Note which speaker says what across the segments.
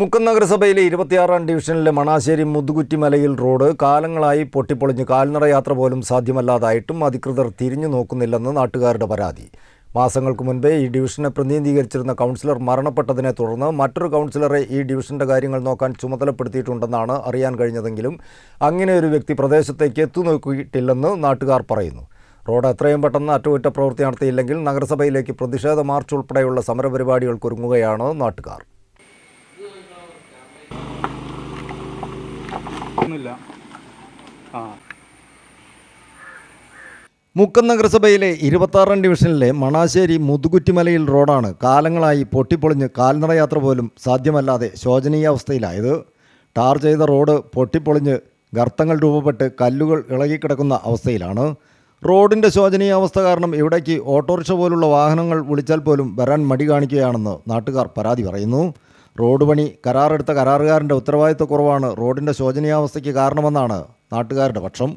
Speaker 1: മുക്കം നഗരസഭയിലെ ഇരുപത്തിയാറാം ഡിവിഷനിലെ മണാശ്ശേരി മുതുകുറ്റിമലയിൽ റോഡ് കാലങ്ങളായി പൊട്ടിപ്പൊളിഞ്ഞ് കാൽനട യാത്ര പോലും സാധ്യമല്ലാതായിട്ടും അധികൃതർ തിരിഞ്ഞു നോക്കുന്നില്ലെന്ന് നാട്ടുകാരുടെ പരാതി. മാസങ്ങൾക്ക് മുൻപേ ഈ ഡിവിഷനെ പ്രതിനിധീകരിച്ചിരുന്ന കൗൺസിലർ മരണപ്പെട്ടതിനെ തുടർന്ന് മറ്റൊരു കൗൺസിലറെ ഈ ഡിവിഷന്റെ കാര്യങ്ങൾ നോക്കാൻ ചുമതലപ്പെടുത്തിയിട്ടുണ്ടെന്നാണ് അറിയാൻ കഴിഞ്ഞതെങ്കിലും അങ്ങനെ ഒരു വ്യക്തി പ്രദേശത്തേക്ക് എത്തുനോക്കിയിട്ടില്ലെന്ന് നാട്ടുകാർ പറയുന്നു. റോഡ് എത്രയും പെട്ടെന്ന് അറ്റകുറ്റപ്രവൃത്തി നടത്തിയില്ലെങ്കിൽ നഗരസഭയിലേക്ക് പ്രതിഷേധ മാർച്ച് ഉൾപ്പെടെയുള്ള സമരപരിപാടികൾക്കൊരുങ്ങുകയാണ് നാട്ടുകാർ.
Speaker 2: ഒന്നുമില്ല. ആ.
Speaker 1: മുക്കം നഗരസഭയിലെ ഇരുപത്താറാം ഡിവിഷനിലെ മണാശ്ശേരി മുതുകുറ്റിമലയിൽ റോഡാണ് കാലങ്ങളായി പൊട്ടിപ്പൊളിഞ്ഞ് കാൽനടയാത്ര പോലും സാധ്യമല്ലാതെ ശോചനീയാവസ്ഥയിലായത് ടാർ ചെയ്ത റോഡ് പൊട്ടിപ്പൊളിഞ്ഞ് ഗർത്തങ്ങൾ രൂപപ്പെട്ട് കല്ലുകൾ ഇളകിക്കിടക്കുന്ന അവസ്ഥയിലാണ്. റോഡിന്റെ ശോചനീയാവസ്ഥ കാരണം ഇവിടേക്ക് ഓട്ടോറിക്ഷ പോലുള്ള വാഹനങ്ങൾ വിളിച്ചാൽ പോലും വരാൻ മടി കാണിക്കുകയാണെന്ന് നാട്ടുകാർ പരാതി പറയുന്നു. റോഡ് പണി കരാറെടുത്ത കരാറുകാരന്റെ ഉത്തരവാദിത്തക്കുറവാണ് റോഡിന്റെ ശോചനീയാവസ്ഥയ്ക്ക് കാരണമെന്നാണ് നാട്ടുകാരുടെ പക്ഷം.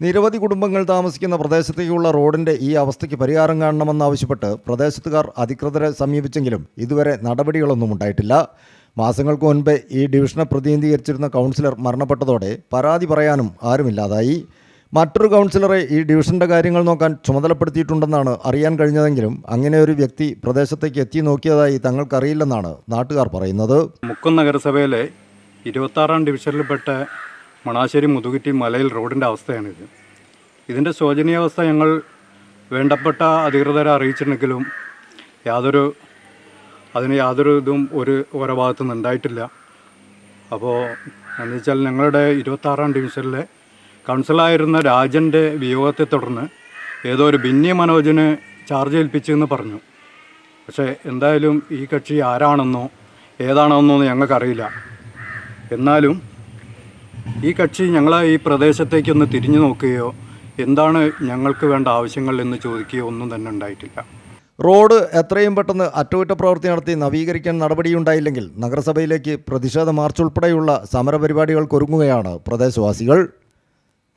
Speaker 1: നിരവധി കുടുംബങ്ങൾ താമസിക്കുന്ന പ്രദേശത്തേക്കുള്ള റോഡിന്റെ ഈ അവസ്ഥയ്ക്ക് പരിഹാരം കാണണമെന്നാവശ്യപ്പെട്ട് പ്രദേശത്തുകാർ അധികൃതരെ സമീപിച്ചെങ്കിലും ഇതുവരെ നടപടികളൊന്നും ഉണ്ടായിട്ടില്ല. മാസങ്ങൾക്ക് മുൻപേ ഈ ഡിവിഷനെ പ്രതിനിധീകരിച്ചിരുന്ന കൗൺസിലർ മരണപ്പെട്ടതോടെ പരാതി പറയാനും ആരുമില്ലാതായി. മറ്റൊരു കൗൺസിലറെ ഈ ഡിവിഷന്റെ കാര്യങ്ങൾ നോക്കാൻ ചുമതലപ്പെടുത്തിയിട്ടുണ്ടെന്നാണ് അറിയാൻ കഴിഞ്ഞതെങ്കിലും അങ്ങനെ ഒരു വ്യക്തി പ്രദേശത്തേക്ക് എത്തി നോക്കിയതായി തങ്ങൾക്കറിയില്ലെന്നാണ് നാട്ടുകാർ പറയുന്നത്.
Speaker 2: മുക്കം നഗരസഭയിലെ ഇരുപത്താറാം ഡിവിഷനിൽപ്പെട്ട മണാശ്ശേരി മുതുകുറ്റി മലയിൽ റോഡിന്റെ അവസ്ഥയാണിത്. ഇതിന്റെ ശോചനീയാവസ്ഥ ഞങ്ങൾ വേണ്ടപ്പെട്ട അധികൃതരെ അറിയിച്ചിട്ടുണ്ടെങ്കിലും യാതൊരു അതിന് യാതൊരു ഇതും ഒരു ഓരോ ഭാഗത്തു നിന്ന് ഉണ്ടായിട്ടില്ല. അപ്പോൾ എന്ന് വെച്ചാൽ ഞങ്ങളുടെ ഇരുപത്താറാം ഡിവിഷനിലെ കൗൺസിലായിരുന്ന രാജന്റെ വിയോഗത്തെ തുടർന്ന് ഏതോ ഒരു ബിന്നി മനോജിന് ചാർജ് ഏൽപ്പിച്ചെന്ന് പറഞ്ഞു. പക്ഷേ എന്തായാലും ഈ കക്ഷി ആരാണെന്നോ ഏതാണെന്നോ ഞങ്ങൾക്കറിയില്ല. എന്നാലും ഈ കക്ഷി ഞങ്ങളെ ഈ പ്രദേശത്തേക്കൊന്ന് തിരിഞ്ഞു നോക്കുകയോ എന്താണ് ഞങ്ങൾക്ക് വേണ്ട ആവശ്യങ്ങൾ എന്ന് ചോദിക്കുകയോ ഒന്നും തന്നെ ഉണ്ടായിട്ടില്ല.
Speaker 1: റോഡ് എത്രയും പെട്ടെന്ന് അറ്റകുറ്റപ്രവൃത്തി നടത്തി നവീകരിക്കാൻ നടപടിയുണ്ടായില്ലെങ്കിൽ നഗരസഭയിലേക്ക് പ്രതിഷേധ മാർച്ച് ഉൾപ്പെടെയുള്ള സമരപരിപാടികൾക്കൊരുങ്ങുകയാണ് പ്രദേശവാസികൾ.